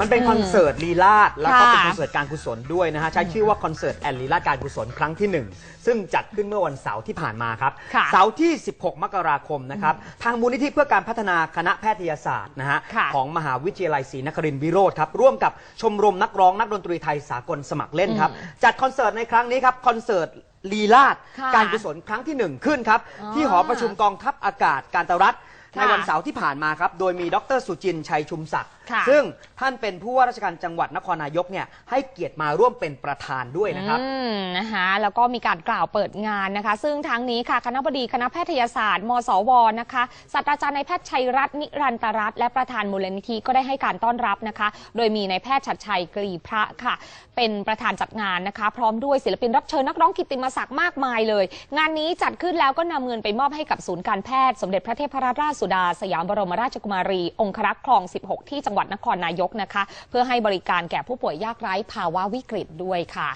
มันเป็นคอนเสิร์ตลีลาดแล้วก็เป็นค่ะคอนเสิร์ตการกุศลด้วยนะฮะใช้ชื่อว่าคอนเสิร์ตแอนลีลาดการกุศลครั้งที่หนึ่งซึ่งจัดขึ้นเมื่อวันเสาร์ที่ผ่านมาครับค่ะเสาร์ที่ 16 มกราคมนะครับทางมูลนิธิเพื่อการพัฒนาคณะแพทยศาสตร์นะฮะค่ะของมหาวิทยาลัยศรีนครินทรวิโรธครับร่วมกับชมรมนักร้องนักดนตรีไทยสากลสมัครเล่นครับจัดคอนเสิร์ตในครั้งนี้ครับคอนเสิร์ตลีลาดค่ะการกุศลครั้งที่หนึ่งขึ้นครับอ๋อที่หอประชุมกองทัพอากาศการตรัฐค่ะ ในวันเสาร์ที่ผ่านมาครับ โดยมีดรสุจินต์ชัยชุมศักดิ์ ค่ะซึ่งท่านเป็นผู้ว่าราชการจังหวัดนครนายกเนี่ยให้เกียรติมาร่วมเป็นประธานด้วยนะครับ อืมนะคะแล้วก็มีการกล่าวเปิดงานนะคะ ซึ่งทั้งนี้ค่ะคณะบดีคณะแพทยศาสตร์ มสวนะคะศาสตราจารย์นายแพทย์ชัยรัตน์นิรันตรัตน์และประธานมูลนิธิก็ได้ให้การต้อนรับนะคะ โดยมีนายแพทย์ชัดชัยกรีพระค่ะ เป็นประธานจัดงานนะคะ พร้อมด้วยศิลปินรับเชิญนักร้องกิตติมศักดิ์มากมายเลย งานนี้จัดขึ้นแล้วก็นำเงินไปมอบให้กับศูนย์การแพทย์สมเด็จพระเทพรัตนราชสุดาสยามบรมราชกุมารี องครักษ์คลอง 16 ที่จังหวัดนครนายกนะคะ เพื่อให้บริการแก่ผู้ป่วยยากไร้ภาวะวิกฤตด้วยค่ะ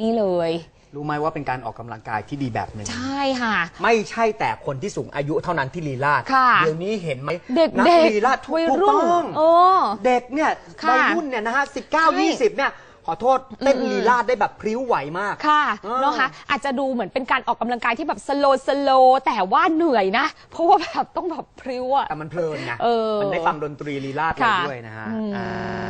นี่เลย รู้ไหมว่าเป็นการออกกำลังกายที่ดีแบบหนึ่ง ใช่ค่ะ ไม่ใช่แต่คนที่สูงอายุเท่านั้นที่ลีลาดค่ะเดี๋ยวนี้เห็นไหมเด็กนัเด็กลีลาดทุกวัยถูกรุ่นต้องโอ้เด็กเนี่ยค่ะวัยรุ่นเนี่ยนะฮะสิบเก้าใช่ ยี่สิบเนี่ย ขอโทษเต้นอืมลีลาดได้แบบพริ้วไหวมาก ค่ะเออเนาะคะอาจจะดูเหมือนเป็นการออกกำลังกายที่แบบสโลสโลแต่ว่าเหนื่อยนะ เพราะว่าแบบต้องแบบพริ้วอะแต่มันเพลินไงเออมันได้ฟังดนตรีลีลาดเลยค่ะด้วยนะฮะอืมอ่า